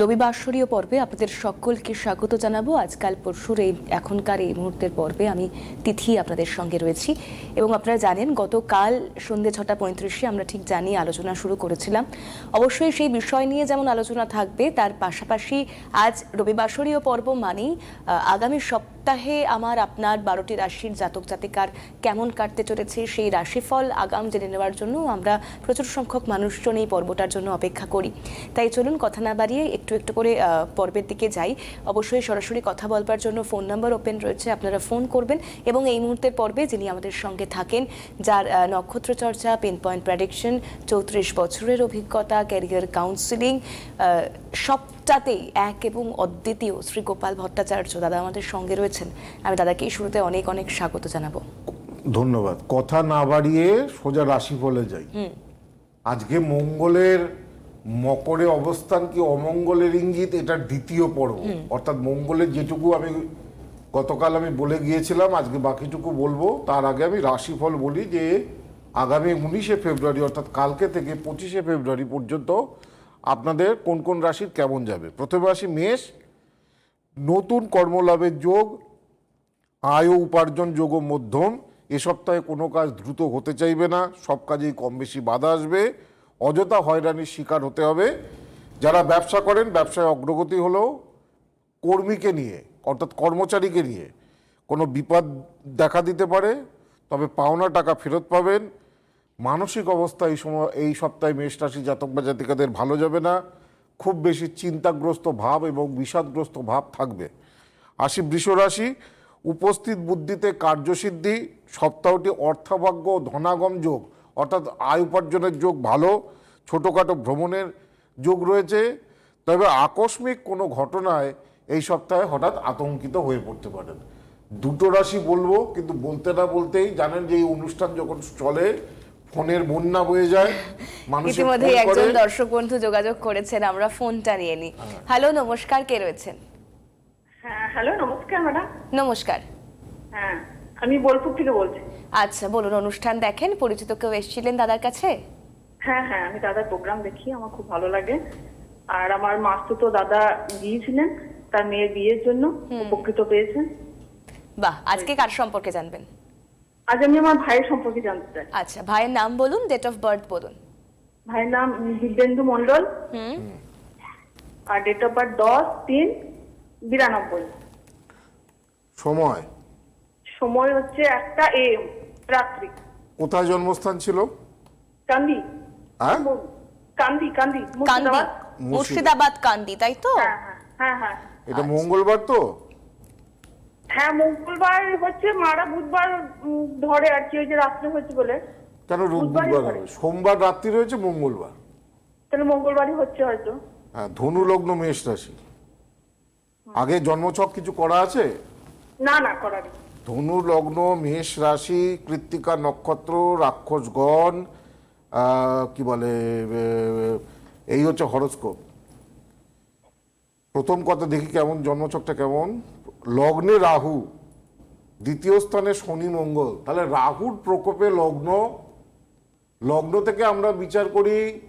রবিবাসরীয় পর্বে আপনাদের সকলকে স্বাগত জানাব। আজকাল পরশুর এই এখনকার এই মুহূর্তের পর্বে আমি তিথি আপনাদের সঙ্গে রয়েছি। এবং আপনারা জানেন, গতকাল সন্ধ্যে ছটা পঁয়ত্রিশে আমরা ঠিক জানি আলোচনা শুরু করেছিলাম। অবশ্যই সেই বিষয় নিয়ে যেমন আলোচনা থাকবে, তার পাশাপাশি আজ রবিবাসরীয় পর্ব মানেই আগামী সপ্তাহে আমার আপনার বারোটি রাশির জাতক জাতিকার কেমন কাটতে চলেছে সেই রাশিফল আগাম জেনে নেওয়ার জন্য আমরা প্রচুর সংখ্যক মানুষজন এই পর্বটার জন্য অপেক্ষা করি। তাই চলুন কথা না বাড়িয়ে একটু একটু করে পর্বের দিকে যাই। অবশ্যই সরাসরি কথা বলবার জন্য ফোন নাম্বার ওপেন রয়েছে, আপনারা ফোন করবেন এবং এই মুহূর্তের পর্বে যিনি আমাদের সঙ্গে থাকেন, যার নক্ষত্র চর্চা পেন পয়েন্ট প্রেডিকশন চৌত্রিশ বছরের অভিজ্ঞতা ক্যারিয়ার কাউন্সিলিং সবটাতেই এক এবং অদ্বিতীয় শ্রী গোপাল ভট্টাচার্য দাদা আমাদের সঙ্গে রয়েছেন। আমি দাদাকেই শুরুতে অনেক অনেক স্বাগত জানাব। ধন্যবাদ। কথা না বাড়িয়ে সোজা রাশিফলে যাই। আজকে মঙ্গলের মকরে অবস্থান কি অমঙ্গলের ইঙ্গিত? এটার দ্বিতীয় পর্ব। অর্থাৎ মঙ্গলের যেটুকু আমি গতকাল আমি বলে গিয়েছিলাম আজকে বাকিটুকু বলব। তার আগে আমি রাশিফল বলি যে আগামী উনিশে ফেব্রুয়ারি অর্থাৎ কালকে থেকে পঁচিশে ফেব্রুয়ারি পর্যন্ত আপনাদের কোন কোন রাশির কেমন যাবে? প্রথম রাশি মেষ, নতুন কর্মলাভের যোগ, আয় উপার্জন যোগ মধ্যম, এ সপ্তাহে কোনো কাজ দ্রুত হতে চাইবে না, সব কাজেই কম বেশি বাধা আসবে, অযথা হয়রানির শিকার হতে হবে। যারা ব্যবসা করেন, ব্যবসায় অগ্রগতি হলেও কর্মীকে নিয়ে, অর্থাৎ কর্মচারীকে নিয়ে কোনো বিপদ দেখা দিতে পারে, তবে পাওনা টাকা ফেরত পাবেন মানসিক অবস্থা এই সময়, এই সপ্তাহে মেষ রাশি জাতক বা জাতিকাদের ভালো যাবে না। খুব বেশি চিন্তাগ্রস্ত ভাব এবং বিষাদগ্রস্ত ভাব থাকবে। আসি বৃষ রাশি, উপস্থিত বুদ্ধিতে কার্যসিদ্ধি, সপ্তাহটি অর্থভাগ্য ধনাগম যোগ, অর্থাৎ আয় উপার্জনের যোগ ভালো, ছোটোখাটো ভ্রমণের যোগ রয়েছে। তবে আকস্মিক কোনো ঘটনায় এই সপ্তাহে হঠাৎ আতঙ্কিত হয়ে পড়তে পারেন। দুটো রাশি বলব, কিন্তু বলতে না বলতেই জানেন যে এই অনুষ্ঠান যখন চলে ফোনের বন্যা বয়ে যায় মানুষ ইতিমধ্যে একজন দর্শক বন্ধু যোগাযোগ করেছেন আমরা ফোনটা নিয়ে নিই। হ্যালো নমস্কার কে রয়েছেন? হ্যাঁ হ্যালো নমস্কার ম্যাডাম। নমস্কার। হ্যাঁ আমি বোলপুর থেকে বলছি। আচ্ছা বলুন অনুষ্ঠান দেখেন পরিচিত কেউ এসেছিলেন দাদার কাছে? হ্যাঁ হ্যাঁ আমি দাদার প্রোগ্রাম দেখি আমার খুব ভালো লাগে। আর আমার মাস্তুতো দাদা গিয়েছিলেন তার মেয়ের বিয়ের জন্য উপকৃত পেয়েছেন। বাহ আজকে কার সম্পর্কে জানবেন? আজ আমি আমার ভাইয়ের সম্পর্কে জানতে চাই। আচ্ছা ভাইয়ের নাম বলুন ডেট অফ বার্থ বলুন। ভাইয়ের নাম দিব্যেন্দু মন্ডল হুম। আর ডেট অফ বার্থ দশ তিন বিরানব্বই। সময়? সময় হচ্ছে একটা এম রাত্রি। কোথায় জন্মস্থান ছিল? কান্দি। হ্যাঁ কান্দি কান্দি কান্দি মুর্শিদাবাদ। মুর্শিদাবাদ কান্দি তাই তো? হ্যাঁ হ্যাঁ হ্যাঁ হ্যাঁ। এটা মঙ্গলবার তো? হ্যাঁ মঙ্গলবার হচ্ছে মারা বুধবার ধরে আর কি ওই যে রাত্রে বলে। কেন বুধবার সোমবার রাত্রি রয়েছে মঙ্গলবার। তাহলে মঙ্গলবারই হচ্ছে হয়তো। হ্যাঁ ধনু লগ্ন মেষ রাশি। আগে জন্মছক কিছু করা আছে? না না করারই ধনু লগ্ন মেষ রাশি কৃত্তিকা নক্ষত্র রাক্ষসগণ কি বলে এই হচ্ছে হরস্কোপ। প্রথম কথা দেখি কেমন জন্মছকটা কেমন? লগ্নে রাহু, দ্বিতীয় স্থানে শনি মঙ্গল, তাহলে রাহুর প্রকোপে লগ্ন লগ্ন থেকে আমরা বিচার করি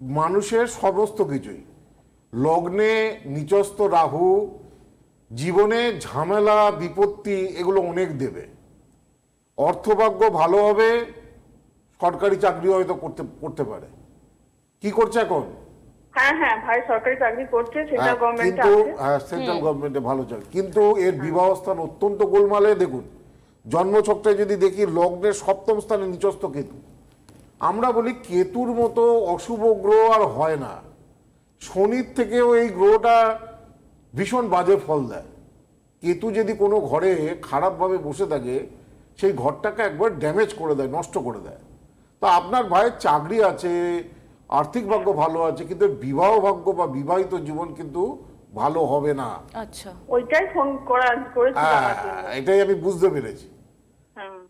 মানুষের সমস্ত কিছুই। লগ্নে নিচস্থ রাহু, জীবনে ঝামেলা, বিপত্তি এগুলো অনেক দেবে। অর্থভাগ্য ভালো হবে, সরকারি চাকরি হয়তো করতে করতে পারে। কি করছে এখন? হ্যাঁ হ্যাঁ ভাই সরকারি চাকরি করছে সেন্ট্রাল হ্যাঁ, গভর্নমেন্টে কিন্তু হ্যাঁ সেন্ট্রাল গভর্নমেন্টে ভালো চাকরি। কিন্তু এর বিবাহ স্থান অত্যন্ত গোলমালে দেখুন। জন্মছকটায় যদি দেখি লগ্নের সপ্তম স্থানে নিচস্থ কেতু। আমরা বলি কেতুর মতো অশুভ গ্রহ আর হয় না। শনির থেকেও এই গ্রহটা ভীষণ বাজে ফল দেয়। কেতু যদি কোনো ঘরে খারাপভাবে বসে থাকে সেই ঘরটাকে একবার ড্যামেজ করে দেয় নষ্ট করে দেয়। তো আপনার ভাইয়ের চাকরি আছে আর্থিক ভাগ্য ভালো আছে কিন্তু বিবাহ ভাগ্য বা বিবাহিত জীবন কিন্তু ভালো হবে না। আচ্ছা। ওইটাই ফোন করা করেছি হ্যাঁ। এটাই আমি বুঝতে পেরেছি।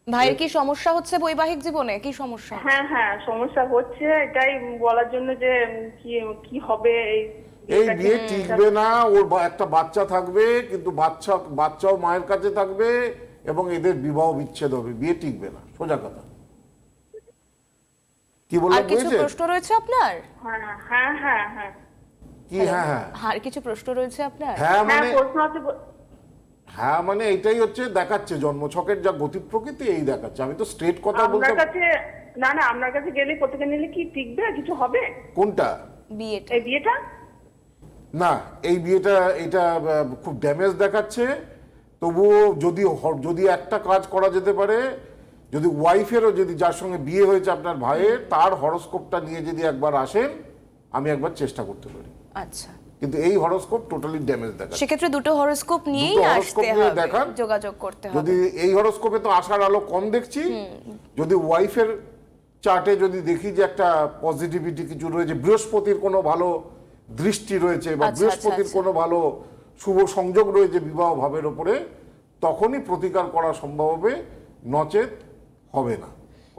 ভাইয়ের কি সমস্যা হচ্ছে বৈবাহিক জীবনে? কি সমস্যা? হ্যাঁ হ্যাঁ সমস্যা হচ্ছে এটাই বলার জন্য যে কি কি হবে এই এই বিয়ে টিকবে না ওর একটা বাচ্চা থাকবে কিন্তু বাচ্চা বাচ্চাও মায়ের কাছে থাকবে এবং এদের বিবাহ বিচ্ছেদ হবে বিয়ে টিকবে না সোজা কথা। কি আর কিছু প্রশ্ন রয়েছে আপনার? হ্যাঁ হ্যাঁ হ্যাঁ হ্যাঁ কি হ্যাঁ হ্যাঁ আর কিছু প্রশ্ন রয়েছে আপনার? হ্যাঁ হ্যাঁ মানে প্রশ্ন আছে ব- হ্যাঁ মানে এটাই হচ্ছে দেখাচ্ছে জন্মছকের যা গতি প্রকৃতি এই দেখাচ্ছে। আমি তো স্ট্রেট কথা বলতে আপনার কাছে না না আপনার কাছে গেলে প্রত্যেকে নিলে কি টিকবে? কিছু হবে? কোনটা? বিয়েটা। এই বিয়েটা? না এই বিয়েটা এটা আহ, খুব ড্যামেজ দেখাচ্ছে। তবুও যদি হ- যদি একটা কাজ করা যেতে পারে যদি ওয়াইফেরও যদি যার সঙ্গে বিয়ে হয়েছে আপনার ভাইয়ের তার হরস্কোপটা নিয়ে যদি একবার আসেন আমি একবার চেষ্টা করতে পারি। আচ্ছা। কিন্তু এই হরস্কোপ টোটালি ড্যামেজ দেখাচ্ছে। সেক্ষেত্রে দুটো হরোস্কোপ নিয়েই আসতে হবে দেখান। যোগাযোগ করতে যদি এই হরস্কোপে তো আসার আলো কম দেখছি যদি ওয়াইফের চার্টে যদি দেখি যে একটা পজিটিভিটি কিছু রয়েছে বৃহস্পতির কোনো ভালো দৃষ্টি রয়েছে বা আচ্ছা, বৃহস্পতির আচ্ছা। কোনো ভালো শুভ সংযোগ রয়েছে বিবাহ ভাবের ওপরে তখনই প্রতিকার করা সম্ভব হবে নচেত হবে না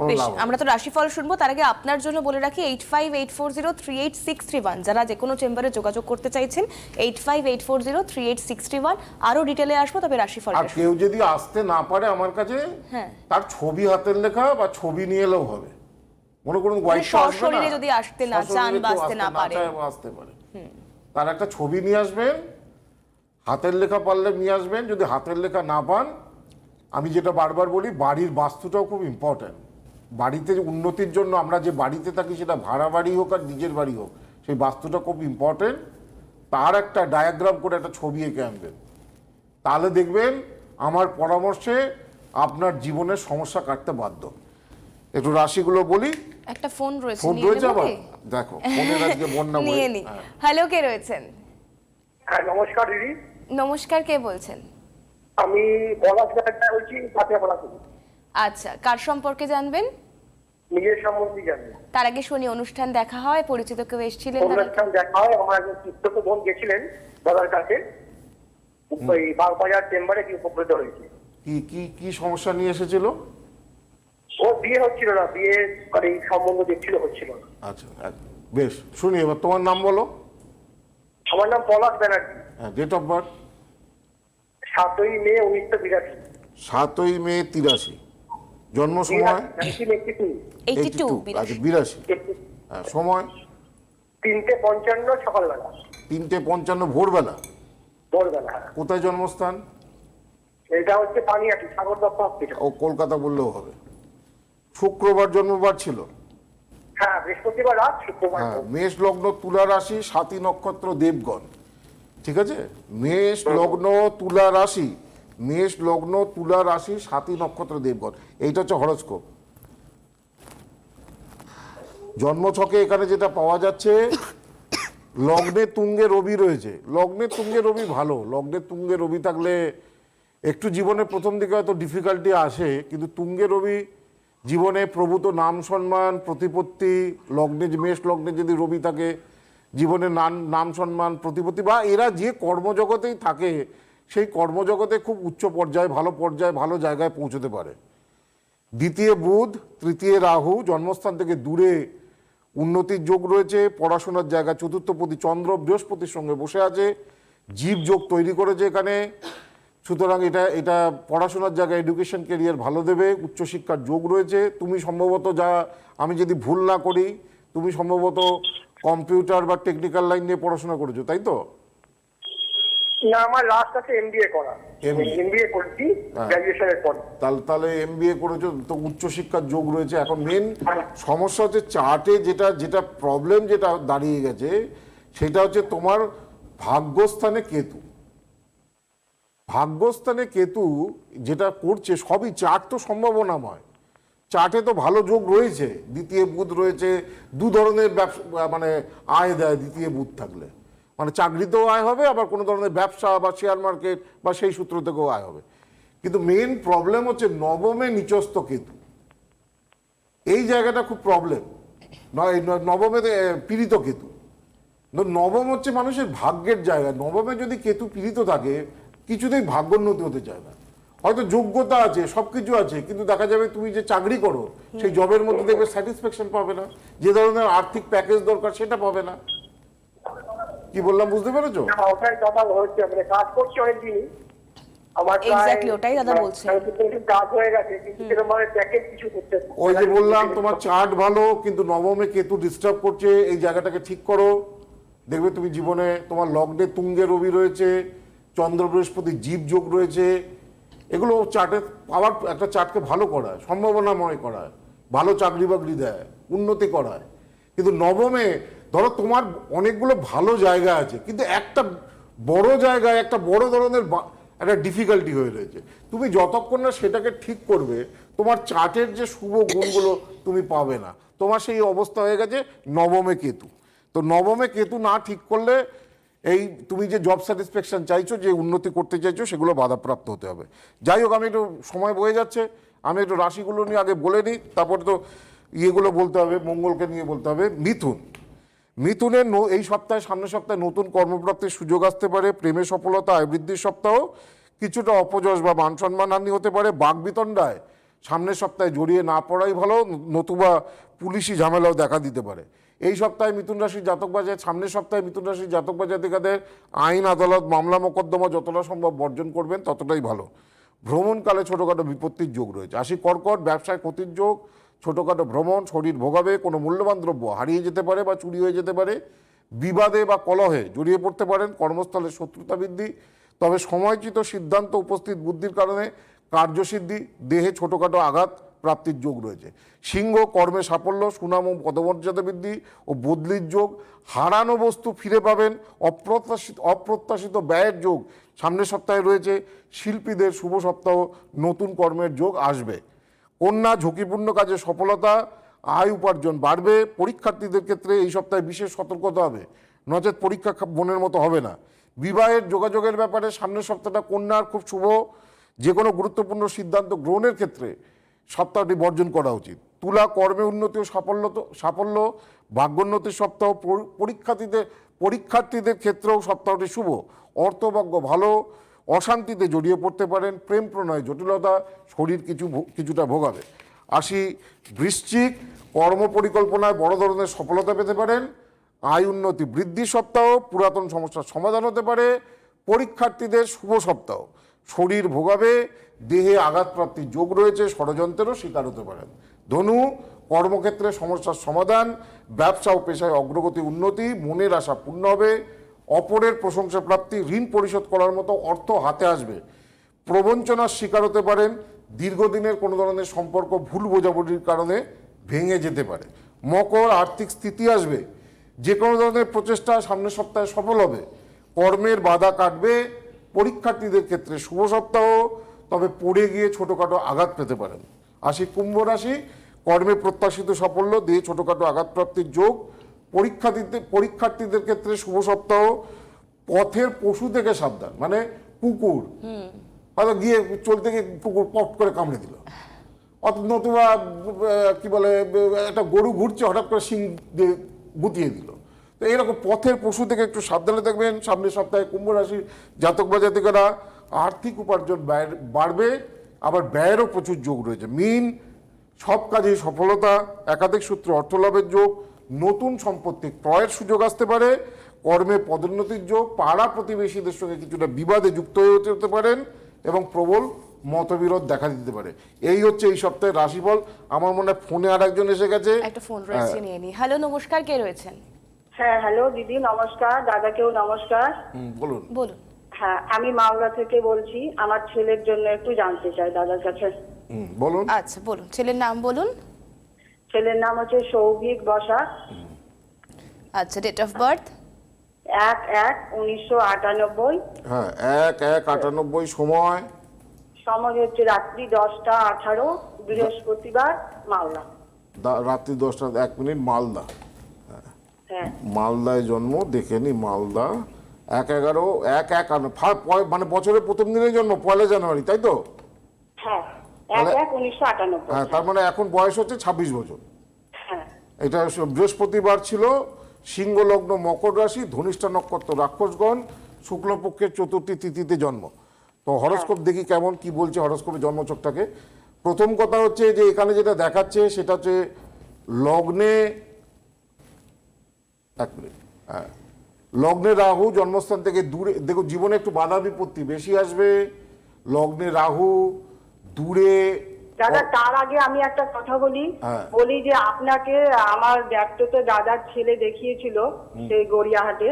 বেশ। আমরা তো রাশিফল শুনব তার আগে আপনার জন্য বলে রাখি eight five eight four zero three eight six three one যারা যে কোনো চেম্বারে যোগাযোগ করতে চাইছেন eight five eight four zero three eight six three one আরও ডিটেলে আসব তবে রাশিফল আর কেউ যদি আসতে না পারে আমার কাছে হ্যাঁ। তার ছবি হাতের লেখা বা ছবি নিয়ে এলেও হবে মনে করুন তো সশরীরে যদি আসতে না চান বা আসতে না। চায় আসতে পারে তার একটা ছবি নিয়ে আসবেন হাতের লেখা পারলে নিয়ে আসবেন যদি হাতের লেখা না পান আমি যেটা বারবার বলি বাড়ির বাস্তুটাও খুব ইম্পর্ট্যান্ট বাড়িতে উন্নতির জন্য আমরা যে বাড়িতে থাকি সেটা ভাড়া বাড়ি হোক আর নিজের বাড়ি হোক সেই বাস্তুটা খুব ইম্পর্ট্যান্ট তার একটা ডায়াগ্রাম করে একটা ছবি এঁকে আনবেন। তাহলে দেখবেন আমার পরামর্শে আপনার জীবনের সমস্যা কাটতে বাধ্য। একটু রাশিগুলো বলি। একটা ফোন রয়েছে ফোন রয়েছে আবার? দেখো ফোনের আজকে বন্যা বয়ে- নিয়ে নি। হ্যাঁ। হ্যালো কে রয়েছেন? হ্যাঁ নমস্কার দিদি। নমস্কার কে বলছেন? আমি পলাশ ব্যাপারটা বলছি পাতিয়াপাড়া থেকে আচ্ছা কার সম্পর্কে জানবেন? নিজের সম্বন্ধে জানি। তার আগে শুনি অনুষ্ঠান দেখা হয় পরিচিত কেউ এসেছিলেন অনুষ্ঠান দেখা হয় আমার একজন শিক্ষক বোন গেছিলেন দাদার কাছে। ওই বাগবাজার চেম্বারে কি উপকৃত হয়েছে। কি কি কি সমস্যা নিয়ে এসেছিল? ও বিয়ে হচ্ছিল না বিয়ে মানে এই সম্বন্ধ দেখছিল হচ্ছিল না। আচ্ছা বেশ শুনি এবার তোমার নাম বলো। আমার নাম পলাশ ব্যানার্জি। হ্যাঁ ডেট অফ বার্থ সাতই মে উনিশশো বিরাশি সাতই মে তিরাশি। জন্ম সময়? নাইনটিন এইটটি টু 82 82, আচ্ছা বিরাশি। বিরাশি হ্যাঁ সময়? তিনটে পঞ্চান্ন সকালবেলা। তিনটে পঞ্চান্ন ভোরবেলা? ভোরবেলা হ্যাঁ। কোথায় জন্মস্থান? এটা হচ্ছে পানিয়াটি সাগর দত্ত হসপিটাল ও কলকাতা বললেও হবে। শুক্রবার জন্মবার ছিল? হ্যাঁ বৃহস্পতিবার রাত শুক্রবার। হ্যাঁ মেষ লগ্ন তুলা রাশি সাতী নক্ষত্র দেবগণ। ঠিক আছে? মেষ লগ্ন তুলা রাশি। মেষ লগ্ন তুলা রাশি সাতী নক্ষত্র দেবগণ। এইটা হচ্ছে হরস্কোপ। জন্মছকে এখানে যেটা পাওয়া যাচ্ছে লগ্নে তুঙ্গে রবি রয়েছে। লগ্নে তুঙ্গে রবি ভালো। লগ্নে তুঙ্গে রবি থাকলে একটু জীবনে প্রথম দিকে হয়তো ডিফিকাল্টি আসে কিন্তু তুঙ্গে রবি জীবনে প্রভূত নাম সম্মান প্রতিপত্তি লগ্নে মেষ লগ্নে যদি রবি থাকে জীবনে নাম নাম সম্মান, প্রতিপত্তি বা এরা যে কর্মজগতেই থাকে, সেই কর্মজগতে খুব উচ্চ পর্যায়ে, ভালো পর্যায়ে, ভালো জায়গায় পৌঁছতে পারে। দ্বিতীয় বুধ, তৃতীয় রাহু, জন্মস্থান থেকে দূরে উন্নতির যোগ রয়েছে, পড়াশোনার জায়গা, চতুর্থপতি চন্দ্র, বৃহস্পতির সঙ্গে বসে আছে, জীব যোগ তৈরি করেছে এখানে। সুতরাং এটা এটা পড়াশোনার জায়গায় এডুকেশন কেরিয়ার ভালো দেবে, উচ্চশিক্ষার যোগ রয়েছে। তুমি সম্ভবত যা, আমি যদি ভুল না করি, তুমি সম্ভবত কম্পিউটার বা টেকনিক্যাল লাইন নিয়ে পড়াশোনা করেছ তাই তো? না আমার লাস্ট আছে এমবিএ করা। এমবিএ করেছি হ্যাঁ। গ্রাজুয়েশনের পরে। তাহলে তাহলে এম করেছ তো উচ্চশিক্ষার যোগ রয়েছে এখন মেন সমস্যা হচ্ছে চার্টে যেটা যেটা প্রবলেম যেটা দাঁড়িয়ে গেছে সেটা হচ্ছে তোমার ভাগ্যস্থানে কেতু। ভাগ্যস্থানে কেতু যেটা করছে সবই চার্ট তো সম্ভাবনাময়। চার্টে তো ভালো যোগ রয়েছে, দ্বিতীয় বুধ রয়েছে, দু ধরনের ব্যবসা মানে আয় দেয় দ্বিতীয় বুধ থাকলে। মানে চাকরিতেও আয় হবে, আবার কোনো ধরনের ব্যবসা বা শেয়ার মার্কেট বা সেই সূত্র থেকেও আয় হবে। কিন্তু মেন প্রবলেম হচ্ছে নবমে নিচস্থ কেতু। এই জায়গাটা খুব প্রবলেম নবমে পীড়িত কেতু। নবম হচ্ছে মানুষের ভাগ্যের জায়গা। নবমে যদি কেতু পীড়িত থাকে, কিছুতেই ভাগ্যোন্নতি হতে চায় না। হয়তো যোগ্যতা আছে সবকিছু আছে কিন্তু দেখা যাবে তুমি যে চাকরি করো সেই জবের মধ্যে দেখবে স্যাটিসফ্যাকশন পাবে না যে ধরনের আর্থিক প্যাকেজ দরকার সেটা পাবে না। কি বললাম বুঝতে পেরেছ? ওটাই কথা হচ্ছে মানে কাজ করছি অনেকদিনই। আমার প্রায়- Exactly, ওটাই দাদা বলছে। প্রচুর কাজ গেছে কিন্তু সেরকম ভাবে প্যাকেজ কিছু করতে ওই যে বললাম তোমার চার্ট ভালো কিন্তু নবমে কেতু ডিস্টার্ব করছে এই জায়গাটাকে ঠিক করো। দেখবে তুমি জীবনে তোমার লগ্নে তুঙ্গে রবি রয়েছে চন্দ্র বৃহস্পতি জীব যোগ রয়েছে এগুলো চার্টে পাওয়ার, একটা চার্টকে ভালো করায়, সম্ভাবনাময় করায়, ভালো চাকরি বাকরি দেয়, উন্নতি করায়। কিন্তু নবমে, ধরো তোমার অনেকগুলো ভালো জায়গা আছে, কিন্তু একটা বড় জায়গায়, একটা বড় ধরনের একটা ডিফিকাল্টি হয়ে রয়েছে। তুমি যতক্ষণ না সেটাকে ঠিক করবে, তোমার চার্টের যে শুভ গুণগুলো তুমি পাবে না। তোমার সেই অবস্থা হয়ে গেছে নবমে কেতু। তো নবমে কেতু না ঠিক করলে এই তুমি যে জব স্যাটিসফ্যাকশন চাইছো, যে উন্নতি করতে চাইছো, সেগুলো বাধাপ্রাপ্ত হতে হবে। যাই হোক, আমি একটু সময় বয়ে যাচ্ছে। আমি একটু রাশিগুলো নিয়ে আগে বলে নিই, তারপরে তো ইয়েগুলো বলতে হবে, মঙ্গলকে নিয়ে বলতে হবে। মিথুন। মিথুনের এই সপ্তাহে সামনের সপ্তাহে নতুন কর্মপ্রাপ্তির সুযোগ আসতে পারে প্রেমে সফলতা আয় বৃদ্ধির সপ্তাহ, কিছুটা অপযশ বা মান সম্মান হানি হতে পারে। বাগবিতণ্ডায় সামনের সপ্তাহে জড়িয়ে না পড়াই ভালো, নতুবা পুলিশি ঝামেলাও দেখা দিতে পারে। এই সপ্তাহে মিথুন রাশির জাতক বাজার সামনের সপ্তাহে মিথুন রাশির জাতক বাজাতিকাদের আইন, আদালত, মামলা, মোকদ্দমা যতটা সম্ভব বর্জন করবেন, ততটাই ভালো। ভ্রমণকালে ছোটোখাটো বিপত্তির যোগ রয়েছে। আশি কর্কট, ব্যবসায় ক্ষতির যোগ, ছোটোখাটো ভ্রমণ, শরীর ভোগাবে, কোনো মূল্যবান দ্রব্য হারিয়ে যেতে পারে বা চুরি হয়ে যেতে পারে, বিবাদে বা কলহে জড়িয়ে পড়তে পারেন কর্মস্থলে শত্রুতা বৃদ্ধি, তবে সময়চিত সিদ্ধান্ত উপস্থিত বুদ্ধির কারণে কার্যসিদ্ধি, দেহে ছোটোখাটো আঘাত প্রাপ্তির যোগ রয়েছে। সিংহ, কর্মে সাফল্য, সুনাম ও পদমর্যাদা বৃদ্ধি ও বদলির যোগ, হারানো বস্তু ফিরে পাবেন, অপ্রত্যাশিত অপ্রত্যাশিত ব্যয়ের যোগ। সামনের সপ্তাহে রয়েছে শিল্পীদের শুভ সপ্তাহ, নতুন কর্মের যোগ আসবে। কন্যা, ঝুঁকিপূর্ণ কাজে সফলতা, আয় উপার্জন বাড়বে, পরীক্ষার্থীদের ক্ষেত্রে এই সপ্তাহে বিশেষ সতর্কতা হবে। নচেত পরীক্ষা মনের মতো হবে না। বিবাহের যোগাযোগের ব্যাপারে সামনের সপ্তাহটা কন্যার খুব শুভ। যে কোনো গুরুত্বপূর্ণ সিদ্ধান্ত গ্রহণের ক্ষেত্রে সপ্তাহটি বর্জন করা উচিত। তুলা, কর্মে উন্নতি ও সাফল্য তো- সাফল্য। ভাগ্যোন্নতির সপ্তাহ পরীক্ষার্থীদের পরীক্ষার্থীদের ক্ষেত্রেও সপ্তাহটি শুভ। অর্থভাগ্য ভালো, অশান্তিতে জড়িয়ে পড়তে পারেন, প্রেম প্রণয়, জটিলতা, শরীর কিছু কিছুটা ভোগাবে। আসি, বৃশ্চিক কর্ম পরিকল্পনায় বড় ধরনের সফলতা পেতে পারেন। আয় উন্নতি বৃদ্ধি সপ্তাহ, পুরাতন সমস্যার সমাধান হতে পারে। পরীক্ষার্থীদের শুভ সপ্তাহ। শরীর ভোগাবে, দেহে আঘাতপ্রাপ্তির যোগ রয়েছে, ষড়যন্ত্রেরও শিকার হতে পারেন। ধনু, কর্মক্ষেত্রে সমস্যার সমাধান, ব্যবসা ও পেশায় অগ্রগতি উন্নতি, মনের আশা পূর্ণ হবে, অপরের প্রশংসা প্রাপ্তি, ঋণ পরিশোধ করার মতো অর্থ হাতে আসবে। প্রবঞ্চনার শিকার হতে পারেন, দীর্ঘদিনের কোনো ধরনের সম্পর্ক ভুল বোঝাবুঝির কারণে ভেঙে যেতে পারে। মকর, আর্থিক স্থিতি আসবে, যে কোনো ধরনের প্রচেষ্টা সামনের সপ্তাহে সফল হবে। কর্মের বাধা কাটবে পরীক্ষার্থীদের ক্ষেত্রে শুভ সপ্তাহ তবে পড়ে গিয়ে ছোটোখাটো আঘাত পেতে পারেন। আসি কুম্ভ রাশি কর্মে প্রত্যাশিত সাফল্য দিয়ে ছোটোখাটো আঘাতপ্রাপ্তির যোগ। পরীক্ষার্থীদের পরীক্ষার্থীদের ক্ষেত্রে শুভ সপ্তাহ পথের পশু থেকে সাবধান মানে কুকুর। হয়তো গিয়ে চলতে গিয়ে কুকুর পট করে কামড়ে দিল। অত নতুবা কি বলে একটা গরু ঘুরছে হঠাৎ করে শিং দিয়ে গুতিয়ে দিল। তো এরকম পথের পশু থেকে একটু সাবধানে থাকবেন সামনের সপ্তাহে কুম্ভ রাশির জাতক বা জাতিকারা আর্থিক উপার্জন ব্যয়ের বাড়বে আবার ব্যয়েরও প্রচুর যোগ রয়েছে। মিন সব কাজেই সফলতা একাধিক সূত্রে অর্থ লাভের যোগ নতুন সম্পত্তি ক্রয়ের সুযোগ আসতে পারে কর্মে পদোন্নতির যোগ পাড়া প্রতিবেশীদের সঙ্গে কিছুটা বিবাদে যুক্ত হয়ে হতে হতে পারেন এবং প্রবল মতবিরোধ দেখা দিতে পারে। এই হচ্ছে এই সপ্তাহের রাশিফল। আমার মনে হয় ফোনে আর একজন এসে গেছে। একটা ফোন রয়েছে নিয়ে নি। হ্যালো নমস্কার কে রয়েছেন? হ্যাঁ হ্যালো দিদি নমস্কার দাদাকেও নমস্কার। হুম, বলুন। বলুন। হ্যাঁ আমি মালদা থেকে বলছি আমার ছেলের জন্য একটু জানতে চাই দাদার কাছে। হুম, বলুন। আচ্ছা বলুন ছেলের নাম বলুন। ছেলের নাম হচ্ছে সৌভিক বসা। আচ্ছা ডেট অফ বার্থ এক এক উনিশশো আটানব্বই। হ্যাঁ এক এক আটানব্বই সময়। সময় হচ্ছে রাত্রি দশটা আঠারো বৃহস্পতিবার মালদা। দা- রাত্রি দশটা এক মিনিট মালদা। হ্যাঁ মালদায় জন্ম দেখে নি মালদা। এক এগারো এক এক মানে বছরের প্রথম দিনে জন্ম পয়লা জানুয়ারি তাই তো? হ্যাঁ হ্যাঁ তার মানে এখন বয়স হচ্ছে ছাব্বিশ বছর। হ্যাঁ। এটা বৃহস্পতিবার ছিল সিংহ লগ্ন মকর রাশি ধনিষ্ঠা নক্ষত্র রাক্ষসগণ শুক্লপক্ষের চতুর্থী তিথিতে জন্ম। তো হরস্কোপ দেখি কেমন কি বলছে হরস্কোপের জন্মচকটাকে প্রথম কথা হচ্ছে যে এখানে যেটা দেখাচ্ছে সেটা হচ্ছে লগ্নে এক মিনিট। হ্যাঁ। লগ্নে রাহু জন্মস্থান থেকে দূরে দেখো জীবনে একটু বাধা বিপত্তি। বেশি আসবে লগ্নে রাহু দূরে দাদা তার আগে আমি একটা কথা বলি। হ্যাঁ। বলি যে আপনাকে আমার ব্যক্তিগত দাদার ছেলে দেখিয়েছিল সেই গড়িয়াহাটে।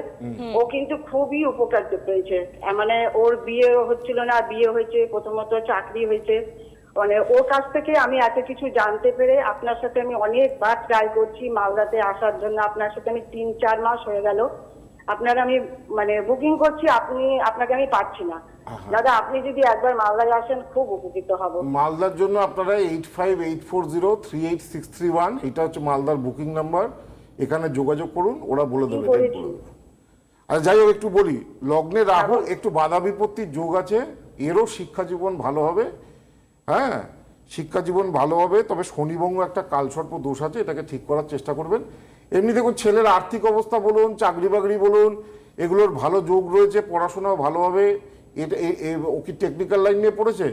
ও কিন্তু খুবই উপকার পেয়েছে। মানে ওর বিয়ে হচ্ছিল না বিয়ে হয়েছে প্রথমত চাকরি হয়েছে। মানে ওর কাছ থেকে আমি এত কিছু জানতে পেরে আপনার সাথে আমি অনেকবার ট্রাই করছি মালদাতে আসার জন্য। আপনার সাথে আমি তিন চার মাস হয়ে গেল। আপনার আমি মানে বুকিং করছি আপনি আপনাকে আমি পাচ্ছি না। দাদা আপনি যদি একবার মালদায় আসেন খুব উপকৃত হব। মালদার জন্য আপনারা eight five eight four zero three eight six three one এটা হচ্ছে মালদার বুকিং নাম্বার এখানে যোগাযোগ করুন ওরা বলে দেবে। আর যাই হোক একটু বলি। লগ্নে রাহু একটু বাধা বিপত্তির যোগ আছে। এরও শিক্ষা জীবন ভালো হবে। হ্যাঁ শিক্ষা জীবন ভালো হবে তবে শনিবঙ্গ একটা কালসর্প দোষ আছে এটাকে ঠিক করার চেষ্টা করবেন। এমনি দেখুন ছেলের আর্থিক অবস্থা বলুন চাকরি বাকরি বলুন এগুলোর ভালো যোগ রয়েছে পড়াশোনাও ভালো হবে। এটা ও কি টেকনিক্যাল লাইন নিয়ে পড়েছে?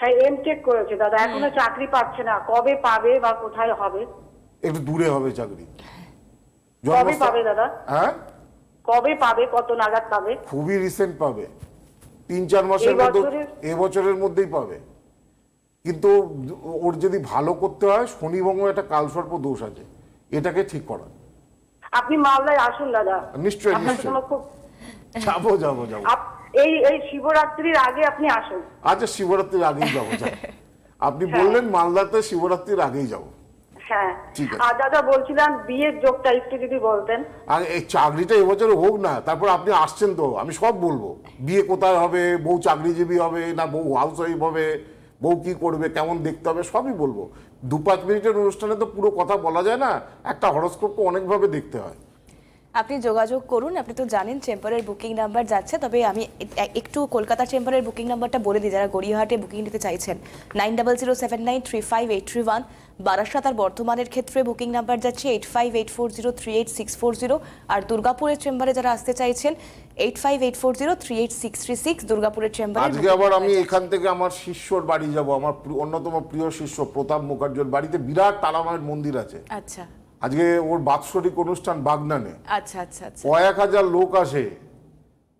হ্যাঁ এম চেক করেছে দাদা এখনও চাকরি পাচ্ছে না কবে পাবে বা কোথায় হবে? একটু দূরে হবে চাকরি। কবে পাবে দাদা? হ্যাঁ? কবে পাবে কত নাগাদ পাবে? খুবই রিসেন্ট পাবে। তিন চার মাসের মধ্যে বছরে? এ বছরের মধ্যেই পাবে। কিন্তু ওর যদি ভালো করতে হয় শনিবঙ্গ একটা কালসর্প দোষ আছে। এটাকে ঠিক করা। আপনি মালদায় আসুন দাদা। নিশ্চয়ই, নিশ্চয়ই। যাব যাব যাব। এই এই শিবরাত্রির আগে আপনি আসুন। আচ্ছা শিবরাত্রির আগেই যাব যাব আপনি বললেন মালদাতে শিবরাত্রির আগেই যাব। হ্যাঁ। আর দাদা বলছিলাম বিয়ের যোগটা একটু যদি বলতেন। আর এই চাকরিটা এবছর হোক না তারপর আপনি আসছেন তো আমি সব বলব। বিয়ে কোথায় হবে বউ চাকরিজীবী হবে না বউ হাউস ওয়াইফ হবে বউ কি করবে, কেমন দেখতে হবে, সবই বলব। দু পাঁচ মিনিটের অনুষ্ঠানে তো পুরো কথা বলা যায় না, একটা হরস্কোপকে অনেকভাবে দেখতে হয়। আপনি যোগাযোগ করুন আপনি তো জানেন চেম্বারের বুকিং নাম্বার যাচ্ছে তবে আমি একটু কলকাতা চেম্বারের বুকিং নাম্বারটা বলে দিই যারা গড়িয়াহাটে বুকিং নিতে চাইছেন। Nine double zero seven nine three five eight three one Barasat আর বর্ধমানের ক্ষেত্রে বুকিং নাম্বার যাচ্ছে eight five eight four zero three eight six four zero. আর দুর্গাপুরের চেম্বারে যারা আসতে চাইছেন eight five eight four zero three eight six three six দুর্গাপুরের চেম্বারে আজকে আবার আমি এখান থেকে আমার শিষ্যর বাড়ি যাব আমার অন্যতম প্রিয় শিষ্য প্রতাপ মুখার্জীর বাড়িতে বিরাট তারামায়ের মন্দির আছে। আচ্ছা। আজকে ওর বাৎসরিক অনুষ্ঠান বাগনানে। আচ্ছা আচ্ছা আচ্ছা। কয়েক হাজার লোক আসে।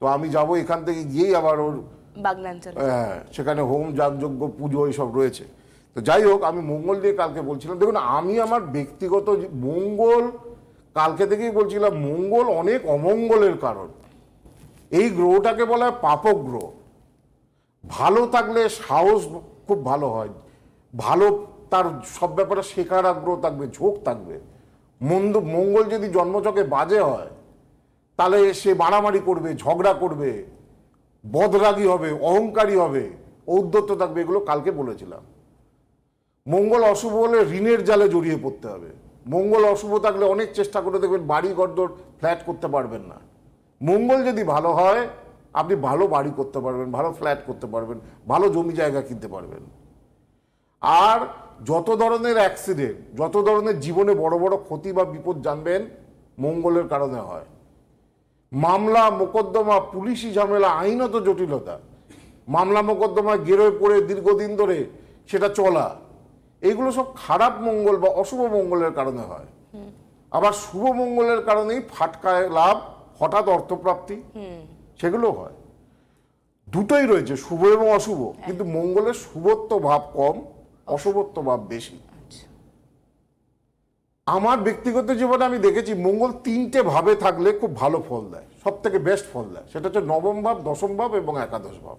তো আমি যাব এখান থেকে গিয়েই আবার ওর বাগনাঞ্চল হ্যাঁ, সেখানে হোম যাগযজ্ঞ পুজো এইসব রয়েছে। তো যাই হোক আমি মঙ্গল দিয়ে কালকে বলছিলাম। দেখুন আমি আমার ব্যক্তিগত মঙ্গল কালকে থেকেই বলছিলাম মঙ্গল অনেক অমঙ্গলের কারণ। এই গ্রহটাকে বলা হয় পাপক গ্রহ। ভালো থাকলে সাহস খুব ভালো হয়। ভালো তার সব ব্যাপারে শেখার আগ্রহ থাকবে ঝোঁক থাকবে। মন্দ মঙ্গল যদি জন্মচকে বাজে হয়, তাহলে সে মারামারি করবে, ঝগড়া করবে, বদরাগী হবে, অহংকারী হবে, ঔদ্ধত্য থাকবে, এগুলো কালকে বলেছিলাম। মঙ্গল অশুভ হলে ঋণের জালে জড়িয়ে পড়তে হবে। মঙ্গল অশুভ থাকলে অনেক চেষ্টা করে দেখবেন বাড়ি গড়দর ফ্ল্যাট করতে পারবেন না। মঙ্গল যদি ভালো হয়, আপনি ভালো বাড়ি করতে পারবেন, ভালো ফ্ল্যাট করতে পারবেন, ভালো জমি জায়গা কিনতে পারবেন। আর যত ধরনের অ্যাক্সিডেন্ট যত ধরনের জীবনে বড় বড় ক্ষতি বা বিপদ জানবেন, মঙ্গলের কারণে হয়। মামলা, মোকদ্দমা, পুলিশি ঝামেলা, আইনত জটিলতা। মামলা, মোকদ্দমা, গেরোয় পড়ে দীর্ঘদিন ধরে সেটা চলা। এগুলো সব খারাপ মঙ্গল বা অশুভ মঙ্গলের কারণে হয়। আবার শুভ মঙ্গলের কারণেই ফাটকায় লাভ, হঠাৎ অর্থপ্রাপ্তি, সেগুলো হয়। দুটোই রয়েছে, শুভ এবং অশুভ। কিন্তু মঙ্গলের শুভত্ব ভাব কম অশুভত্ব ভাব বেশি। আমার ব্যক্তিগত জীবনে আমি দেখেছি মঙ্গল তিনটে ভাবে থাকলে খুব ভালো ফল দেয় সব থেকে বেস্ট ফল দেয়। সেটা হচ্ছে নবম ভাব দশম ভাব এবং একাদশ ভাব।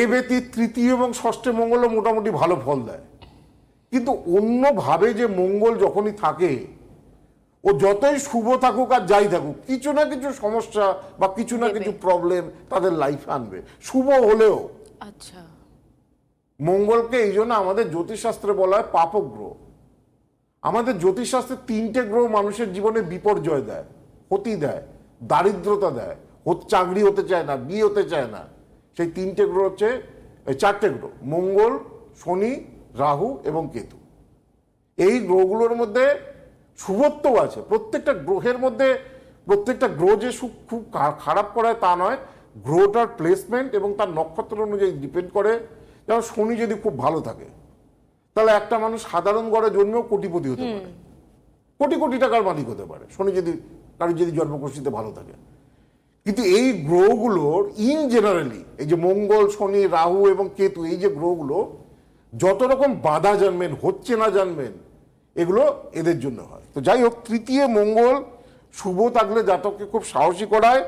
এ ব্যতীত তৃতীয় এবং ষষ্ঠে মঙ্গলও মোটামুটি ভালো ফল দেয়। কিন্তু অন্য ভাবে যে মঙ্গল যখনই থাকে ও যতই শুভ থাকুক আর যাই থাকুক কিছু না কিছু সমস্যা বা কিছু না কিছু প্রবলেম তাদের লাইফে আনবে। শুভ হলেও আচ্ছা। মঙ্গলকে এই জন্য আমাদের জ্যোতিষশাস্ত্রে বলা হয় পাপক গ্রহ আমাদের জ্যোতিষশাস্ত্রে তিনটে গ্রহ মানুষের জীবনে বিপর্যয় দেয়, ক্ষতি দেয়, দারিদ্রতা দেয় চাকরি হতে চায় না, বিয়ে হতে চায় না। সেই তিনটে গ্রহ হচ্ছে চারটে গ্রহ, মঙ্গল, শনি, রাহু এবং কেতু। এই গ্রহগুলোর মধ্যে শুভত্বও আছে। প্রত্যেকটা গ্রহের মধ্যে, প্রত্যেকটা গ্রহ যে সু- খুব খারাপ করায় তা নয়, গ্রহটার প্লেসমেন্ট এবং তার নক্ষত্র অনুযায়ী ডিপেন্ড করে যেমন শনি যদি খুব ভালো থাকে, তাহলে একটা মানুষ সাধারণ গড়ে জন্মেও কোটিপতি হতে পারে। কোটি কোটি টাকার মালিক হতে পারে। শনি যদি, কারোর যদি জন্মকুষ্ঠিতে ভালো থাকে। কিন্তু এই গ্রহগুলোর ইন জেনারেলি এই যে মঙ্গল, শনি, রাহু এবং কেতু, এই যে গ্রহগুলো যত রকম বাধা জানবেন হচ্ছে না জানবেন এগুলো এদের জন্য হয়। তো যাই হোক, তৃতীয় মঙ্গল, শুভ থাকলে জাতককে খুব সাহসী করায়।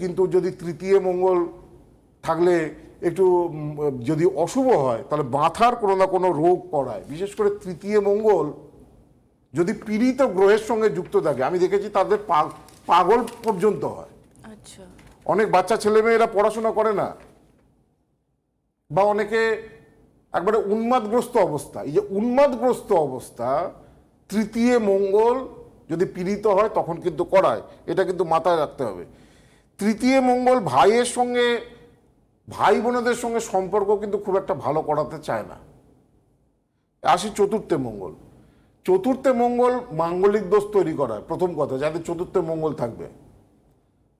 কিন্তু যদি তৃতীয় মঙ্গল থাকলে একটু যদি অশুভ হয় তাহলে মাথার কোনো না কোনো রোগ করায় বিশেষ করে তৃতীয় মঙ্গল যদি পীড়িত গ্রহের সঙ্গে যুক্ত থাকে আমি দেখেছি তাদের পাগল পর্যন্ত হয়। আচ্ছা। অনেক বাচ্চা ছেলেমেয়েরা পড়াশোনা করে না। বা অনেকে একবারে উন্মাদগ্রস্ত অবস্থা। এই যে উন্মাদগ্রস্ত অবস্থা তৃতীয় মঙ্গল যদি পীড়িত হয় তখন কিন্তু করায়। এটা কিন্তু মাথায় রাখতে হবে। তৃতীয় মঙ্গল ভাইয়ের সঙ্গে ভাই বোনেদের সঙ্গে সম্পর্ক কিন্তু খুব একটা ভালো করাতে চায় না। আসি চতুর্থে মঙ্গল। চতুর্থে মঙ্গল মাঙ্গলিক দোষ তৈরি করায়, প্রথম কথা, যাদের চতুর্থে মঙ্গল থাকবে।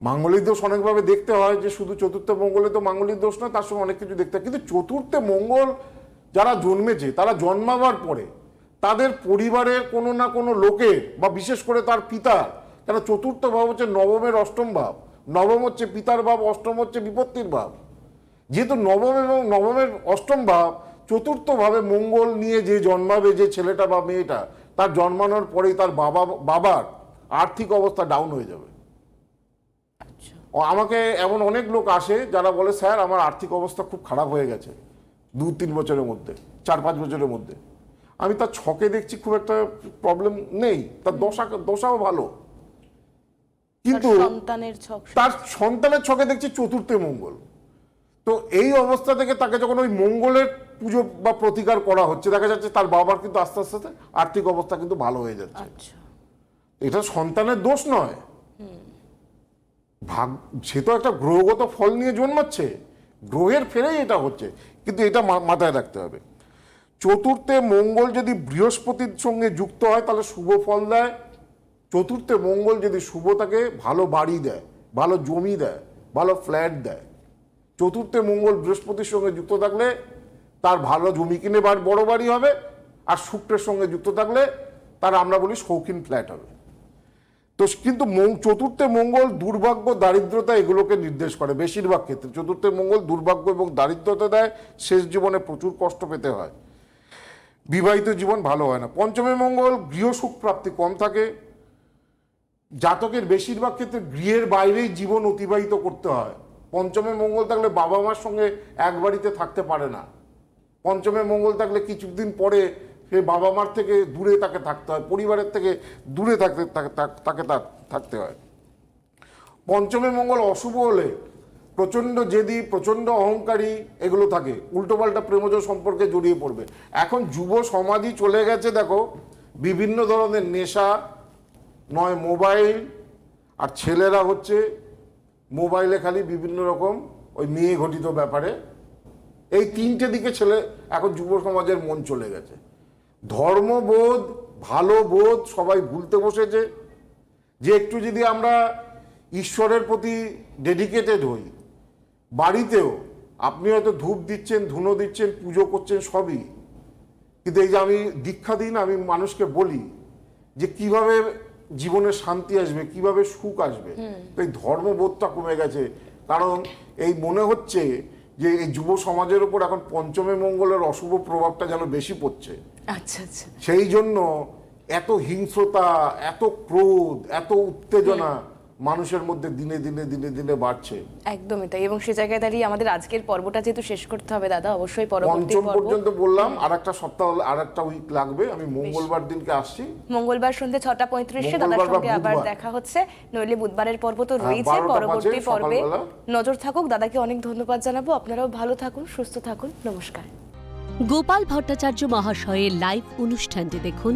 মাঙ্গলিক দোষ অনেকভাবে দেখতে হয় যে শুধু চতুর্থ মঙ্গলে তো মাঙ্গলিক দোষ না, তার সঙ্গে অনেক কিছু দেখতে হয়। কিন্তু চতুর্থে মঙ্গল যারা জন্মেছে, তারা জন্মাবার পরে তাদের পরিবারের কোনো না কোনো লোকের বা বিশেষ করে তার পিতার কেন চতুর্থ ভাব হচ্ছে নবমের অষ্টম ভাব, নবম হচ্ছে পিতার ভাব, অষ্টম হচ্ছে বিপত্তির ভাব। যেহেতু নবম এবং নবমের অষ্টম ভাব চতুর্থ ভাবে মঙ্গল নিয়ে যে জন্মাবে যে ছেলেটা বা মেয়েটা তার জন্মানোর পরেই তার বাবা বাবার আর্থিক অবস্থা ডাউন হয়ে যাবে। আচ্ছা। ও আমাকে এমন অনেক লোক আসে যারা বলে স্যার আমার আর্থিক অবস্থা খুব খারাপ হয়ে গেছে দু তিন বছরের মধ্যে চার পাঁচ বছরের মধ্যে। আমি তার ছকে দেখছি খুব একটা প্রবলেম নেই। তার দশা দশাও ভালো। কিন্তু তার সন্তানের ছক তার সন্তানের ছকে দেখছি চতুর্থে মঙ্গল। তো এই অবস্থা থেকে তাকে যখন ওই মঙ্গলের পুজো বা প্রতিকার করা হচ্ছে দেখা যাচ্ছে তার বাবার কিন্তু আস্তে আস্তে আর্থিক অবস্থা কিন্তু ভালো হয়ে যাচ্ছে। আচ্ছা। এটা সন্তানের দোষ নয়। ভাগ সে তো একটা গ্রহগত ফল নিয়ে জন্মাচ্ছে গ্রহের ফেরেই এটা হচ্ছে কিন্তু এটা মাথায় রাখতে হবে। চতুর্থে মঙ্গল যদি বৃহস্পতির সঙ্গে যুক্ত হয় তাহলে শুভ ফল দেয়। চতুর্থে মঙ্গল যদি শুভ তাকে ভালো বাড়ি দেয় ভালো জমি দেয় ভালো ফ্ল্যাট দেয় চতুর্থে মঙ্গল বৃহস্পতির সঙ্গে যুক্ত থাকলে তার ভালো জমি কিনে বাড়ি বড় হবে, আর শুক্রের সঙ্গে যুক্ত থাকলে তার আমরা বলি শৌখিন ফ্ল্যাট হবে। তো কিন্তু চতুর্থে মঙ্গল দুর্ভাগ্য, দারিদ্রতা এগুলোকে নির্দেশ করে বেশিরভাগ ক্ষেত্রে। চতুর্থে মঙ্গল দুর্ভাগ্য এবং দারিদ্রতা দেয়, শেষ জীবনে প্রচুর কষ্ট পেতে হয়। বিবাহিত জীবন ভালো হয় না। পঞ্চমে মঙ্গল গৃহসুখ প্রাপ্তি কম থাকে। জাতকের বেশিরভাগ ক্ষেত্রে গৃহের বাইরেই জীবন অতিবাহিত করতে হয়। পঞ্চমে মঙ্গল থাকলে বাবা মার সঙ্গে এক বাড়িতে থাকতে পারে না। পঞ্চমে মঙ্গল থাকলে কিছুদিন পরে সে বাবা মার থেকে দূরে তাকে থাকতে হয়, পরিবারের থেকে দূরে থাকতে তাকে- থাকতে হয়। পঞ্চমে মঙ্গল অশুভ হলে প্রচণ্ড জেদি, প্রচণ্ড অহংকারী এগুলো থাকে। উল্টোপাল্টা প্রেমজ সম্পর্কে জড়িয়ে পড়বে। এখন যুব সমাজই চলে গেছে, দেখো। বিভিন্ন ধরনের নেশা, নয় মোবাইল, আর ছেলেরা হচ্ছে মোবাইলে খালি বিভিন্ন রকম ওই মেয়ে ঘটিত ব্যাপারে। এই তিনটে দিকে ছেলে, এখন যুব সমাজের মন চলে গেছে। ধর্মবোধ ভালো বোধ সবাই ভুলতে বসেছে। যে একটু যদি আমরা ঈশ্বরের প্রতি ডেডিকেটেড হই, বাড়িতেও আপনি হয়তো ধূপ দিচ্ছেন, ধুনো দিচ্ছেন, পুজো করছেন, সবই। কিন্তু এই যে আমি দীক্ষা দিন, আমি মানুষকে বলি যে কীভাবে জীবনে শান্তি আসবে কীভাবে সুখ আসবে? তাই ধর্মবোধটা কমে গেছে। কারণ এই মনে হচ্ছে যে এই যুব সমাজের উপর এখন পঞ্চমে মঙ্গলের অশুভ প্রভাবটা যেন বেশি পড়ছে। আচ্ছা আচ্ছা। সেই জন্য এত হিংস্রতা এত ক্রোধ এত উত্তেজনা মানুষের মধ্যে দিনে দিনে দিনে দিনে বাড়ছে। একদমই তাই এবং সে জায়গায় দাঁড়িয়ে আমাদের আজকের পর্বটা যেহেতু শেষ করতে হবে দাদা অবশ্যই পরবর্তী পঞ্চম পর্ব। পর্যন্ত বললাম আর একটা সপ্তাহ আর একটা উইক লাগবে আমি মঙ্গলবার দিনকে আসছি। মঙ্গলবার সন্ধ্যে ছটা পঁয়ত্রিশে দাদার সঙ্গে আবার দেখা হচ্ছে নইলে বুধবারের পর্ব তো হ্যাঁ, রয়েছে পরবর্তী পর্বে নজর থাকুক। দাদাকে অনেক ধন্যবাদ জানাব আপনারাও ভালো থাকুন সুস্থ থাকুন নমস্কার। গোপাল ভট্টাচার্য মহাশয়ের লাইভ অনুষ্ঠানটি দেখুন